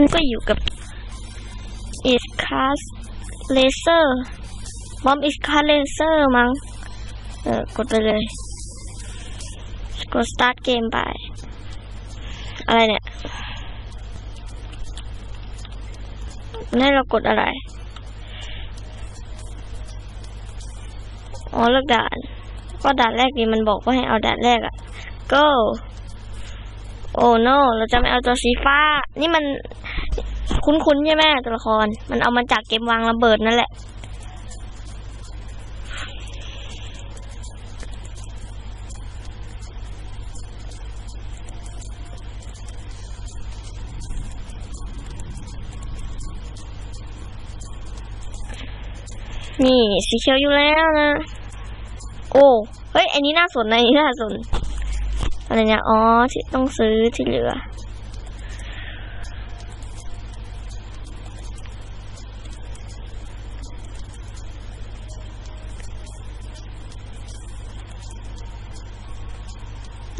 มันก็อยู่กับ is cast laser bomb is cast laser มั้ง เออ กดไปเลย กด start เกมไป อะไรเนี่ยให้เรากดอะไร อ๋อเลือกด่าน ก็ด่านแรกดีมันบอกว่าให้เอาด่านแรกอะ go โอ้ no เราจะไม่เอาตัวสีฟ้า นี่มัน คุ้นๆใช่ไหมตัวละคร มันเอามาจากเกมวางระเบิดนั่นแหละนี่สีเขียวอยู่แล้วนะ โอ้ เฮ้ย อันนี้น่าสนนะอันนี้น่าสน อะไรเนี่ย อ๋อ ที่ต้องซื้อที่เหลือ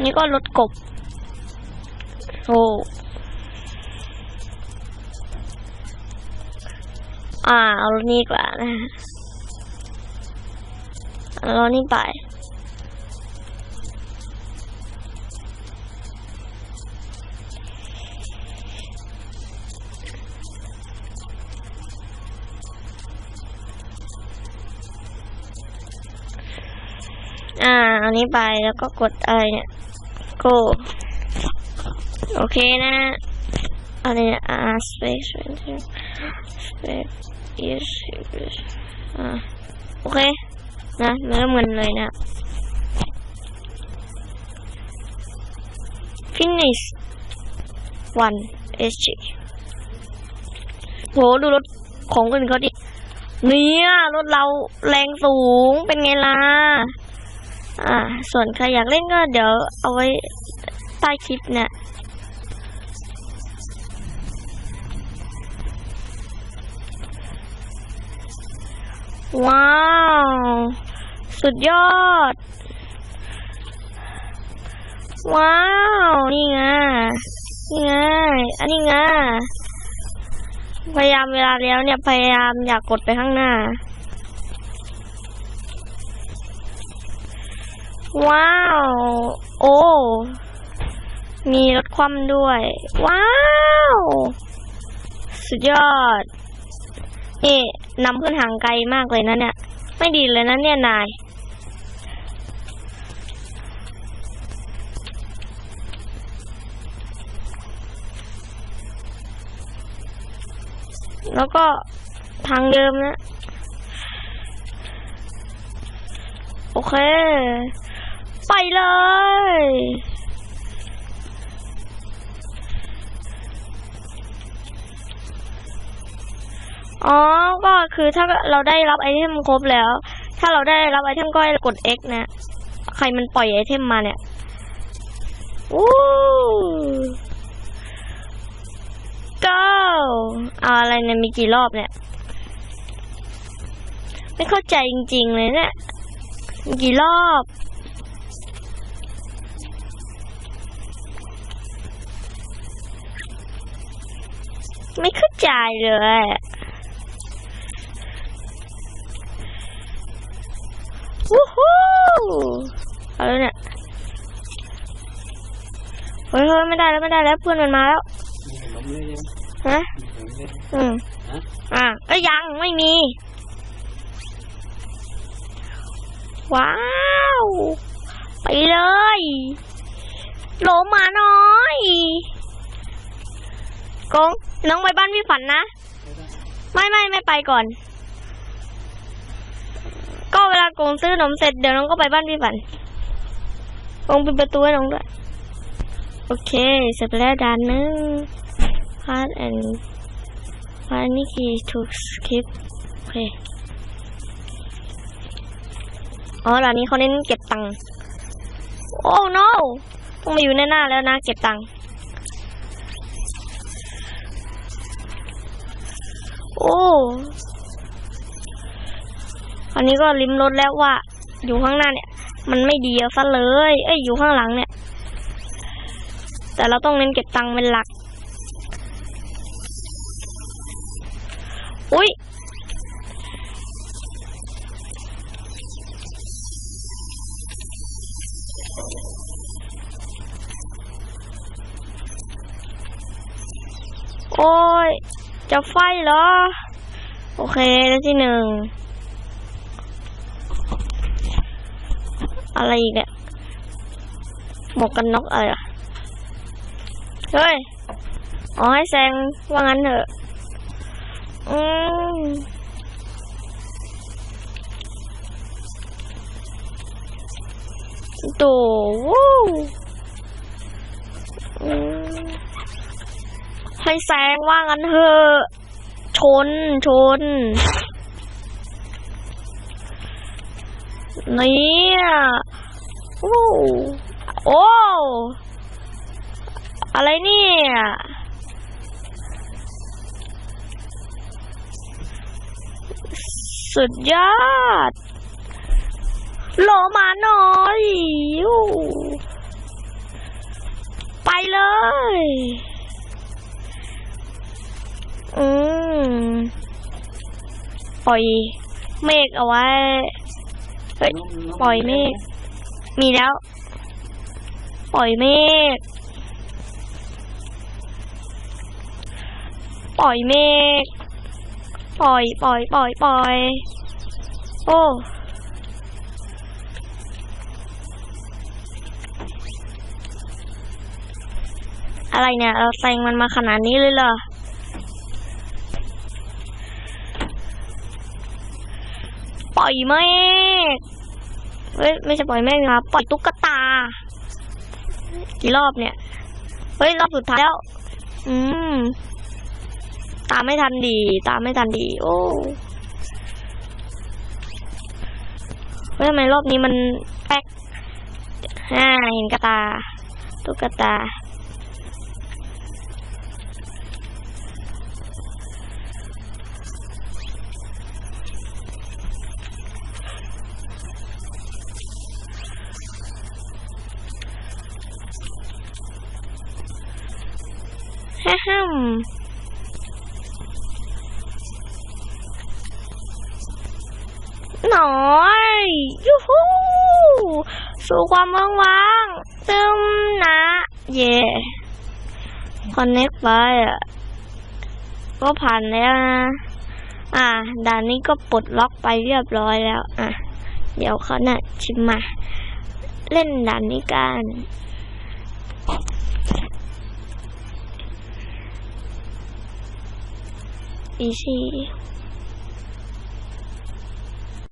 นี่ก็รถกบโอ้อ่า เอารถนี้กว่านะเอารถนี้ไปอ่า อันนี้ไปแล้วก็กดอะไรเนี่ย go โอเคนะอะไรเนี่ยอ่า space space is อ่าโอเค นะเริ่มเงินเลยนะ finish one sg โหดูรถของคนเขาดิ เนี่ย รถเราแรงสูงเป็นไงล่ะ อ่า ส่วนใครอยากเล่นก็เดี๋ยวเอาไว้ใต้คลิปเนี่ยว้าว สุดยอด ว้าว นี่ไงนี่ไงอันนี้ไงพยายามเวลาเลี้ยวเนี่ย พยายามอยากกดไปข้างหน้า ว้าว โอ้ มีรถคว่ำด้วย ว้าว สุดยอด นี่นำขึ้นห่างไกลมากเลยนะเนี่ย ไม่ดีเลยนะเนี่ยนาย แล้วก็ทางเดิมนะ โอเค ไปเลย อ๋อ ก็คือถ้าเราได้รับไอเทมครบแล้ว ถ้าเราได้รับไอเทมก็ให้กด X นะ ใครมันปล่อยไอเทมมาเนี่ยอู้ go เอาอะไรเนี่ยมีกี่รอบเนี่ย ไม่เข้าใจจริง ๆ เลยเนี่ย มีกี่รอบ ไม่เข้าใจเลยวู้ฮู้เอาแล้วเนี่ยเฮ้ยเฮ้ยไม่ได้แล้วไม่ได้แล้วเพื่อนมันมาแล้วล้มเลยยังฮะล้มเลยอืมฮะอะเอ้ยยังไม่มี ว้าว ไปเลยโหลหมาน้อย กงน้องไปบ้านพี่ฝันนะ ไม่ไม่ไม่ไปก่อน ก็เวลากงซื้อขนมเสร็จเดี๋ยวน้องก็ไปบ้านพี่ฝันกงเปิดประตูให้น้องด้วย โอเคเสร็จแล้วด่านหนึง part and พาร์ทนี่คือถูกสคริปโอเคอ๋อเหล่านี้เขาเน้นเก็บตังค์ โอ้ no ต้องมาอยู่ในหน้าแล้วนะ เก็บตังค์ โอ้คราวนี้ก็ลิมรสแล้วว่า อยู่ข้างหน้าเนี่ย มันไม่ดีซะเลย เอ้ยอยู่ข้างหลังเนี่ย แต่เราต้องเน้นเก็บตังค์เป็นหลัก อุ้ยโอ้ย จะไฟเหรอ โอเคแล้วที่หนึ่ง อะไรอีกเนี่ยหมวกกันน็อกอะไรอะ เฮ้ยอ๋อให้แซงว่างั้นเถอะ อืมโตวู้อืม ให้แซงว่างั้นเถอะชนชนเนี่ยโอ้โอ้อะไรเนี่ยสุดยอดโลมาหน่อยอู้ไปเลย อืม ปล่อยเมฆเอาไว้ เฮ้ย ปล่อยเมฆ มีแล้ว ปล่อยเมฆ ปล่อยเมฆ ปล่อย ปล่อย ปล่อย ปล่อย โอ้อะไรเนี่ย เราแซงมันมาขนาดนี้เลยเหรอ ปล่อยเมฆเฮ้ยไม่ใช่ปล่อยเมฆนะปล่อยตุ๊กตา กี่รอบเนี่ย เฮ้ยรอบสุดท้ายแล้ว อืม ตามไม่ทันดี ตามไม่ทันดี โอ้เฮ้ยทำไมรอบนี้มันแป๊กฮ่าเห็นกระตา ตุ๊กตา ฮ่าฮ่มหน่อยยูฮูสู่ความว่างๆซึมนะเย่คอนเน็กไปอะ ก็ผ่านแล้วนะอ่าด่านนี้ก็ปลดล็อกไปเรียบร้อยแล้ว อะ เดี๋ยวเขาน่ะชิมมา เล่นด่านนี้กัน อีซี่